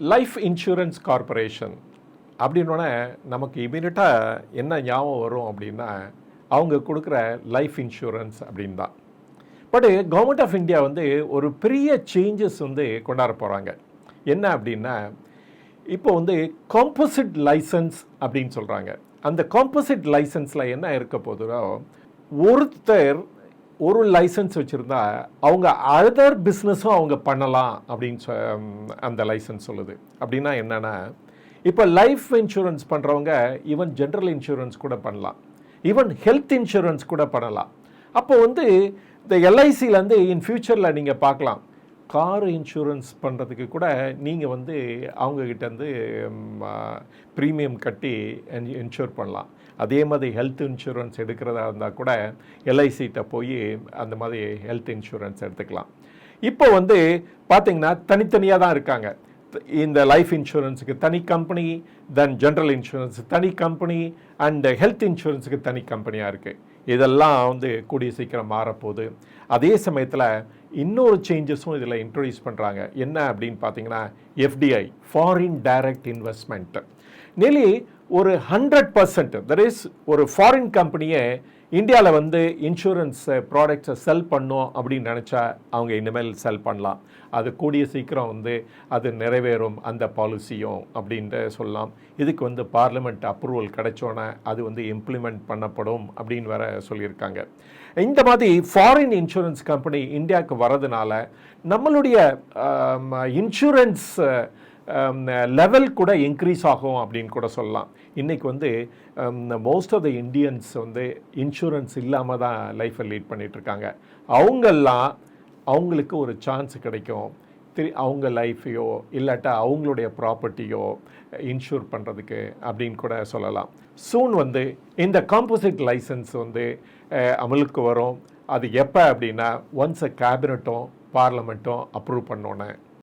Life insurance corporation அப்படின்னோடனே நமக்கு இமீடியட்டாக என்ன ஞாபகம் வரும் அப்படின்னா அவங்க கொடுக்குற லைஃப் இன்சூரன்ஸ் அப்படின்னு தான் பட் கவர்மெண்ட் ஆஃப் இந்தியா வந்து ஒரு பெரிய சேஞ்சஸ் வந்து கொண்டாட போகிறாங்க என்ன அப்படின்னா இப்போ வந்து காம்போசிட் லைசன்ஸ் அப்படின்னு சொல்கிறாங்க அந்த காம்போசிட் லைசன்ஸில் என்ன இருக்க போதுன்னா ஒருத்தர் ஒரு லைசன்ஸ் வச்சுருந்தா அவங்க அதர் பிஸ்னஸும் அவங்க பண்ணலாம் அப்படின்னு சொ அந்த லைசன்ஸ் சொல்லுது. அப்படின்னா என்னென்னா இப்போ லைஃப் இன்சூரன்ஸ் பண்ணுறவங்க ஈவன் ஜென்ரல் இன்சூரன்ஸ் கூட பண்ணலாம். ஈவன் ஹெல்த் இன்சூரன்ஸ் கூட பண்ணலாம். அப்போ வந்து இந்த எல்ஐசியிலேருந்து இன் ஃப்யூச்சரில் நீங்கள் பார்க்கலாம். கார் இன்சூரன்ஸ் பண்ணுறதுக்கு கூட நீங்கள் வந்து அவங்கக்கிட்டேருந்து ப்ரீமியம் கட்டி இன்ஷூர் பண்ணலாம். அதே மாதிரி ஹெல்த் இன்சூரன்ஸ் எடுக்கிறதா இருந்தால் கூட எல்ஐசிட்ட போய் அந்த மாதிரி ஹெல்த் இன்சூரன்ஸ் எடுத்துக்கலாம். இப்போ வந்து பார்த்திங்கன்னா தனித்தனியாக தான் இருக்காங்க. இந்த லைஃப் இன்சூரன்ஸுக்கு தனி கம்பெனி தென் ஜென்ரல் இன்சூரன்ஸ் தனி கம்பெனி அண்ட் ஹெல்த் இன்சூரன்ஸுக்கு தனி கம்பெனியாக இருக்குது இதெல்லாம் வந்து கூடிய சீக்கிரம் மாறப்போகுது. அதே சமயத்தில் இன்னொரு சேஞ்சஸும் இதில் இன்ட்ரடியூஸ் பண்ணுறாங்க என்ன அப்படின்னு பார்த்தீங்கன்னா FDI foreign direct investment nearly ஒரு ஹண்ட்ரட் பர்சன்ட் தட் இஸ் ஒரு ஃபாரின் கம்பெனியை இந்தியாவில் வந்து இன்சூரன்ஸ் ப்ராடக்ட்ஸை செல் பண்ணோம் அப்படின்னு நினச்சா அவங்க இனிமேல் செல் பண்ணலாம். அது கூடிய சீக்கிரம் வந்து அது நிறைவேறும் அந்த பாலிசியும் அப்படின்ட்டு சொல்லலாம். இதுக்கு வந்து பார்லிமெண்ட் அப்ரூவல் கிடைச்சோன்னே அது வந்து இம்ப்ளிமெண்ட் பண்ணப்படும் அப்படின்னு வேற சொல்லியிருக்காங்க. இந்த மாதிரி ஃபாரின் இன்சூரன்ஸ் கம்பெனி இந்தியாவுக்கு வரதுனால நம்மளுடைய இன்சூரன்ஸ் Um, லெவல் கூட இன்க்ரீஸ் ஆகும் அப்படின்னு கூட சொல்லலாம். இன்றைக்கி வந்து மோஸ்ட் ஆஃப் த இண்டியன்ஸ் வந்து இன்சூரன்ஸ் இல்லாமல் தான் லைஃப்பை லீட் பண்ணிகிட்ருக்காங்க அவங்கெல்லாம் அவங்களுக்கு ஒரு சான்ஸ் கிடைக்கும். திரு அவங்க லைஃப்பையோ இல்லாட்டா அவங்களுடைய ப்ராப்பர்ட்டியோ இன்ஷூர் பண்ணுறதுக்கு அப்படின்னு கூட சொல்லலாம். சூன் வந்து இந்த காம்போசிட் லைசன்ஸ் வந்து அமலுக்கு வரும். அது எப்போ அப்படின்னா ஒன்ஸ் அ கேபினட்டும் பார்லமெண்ட்டும் அப்ரூவ் பண்ணோன்னே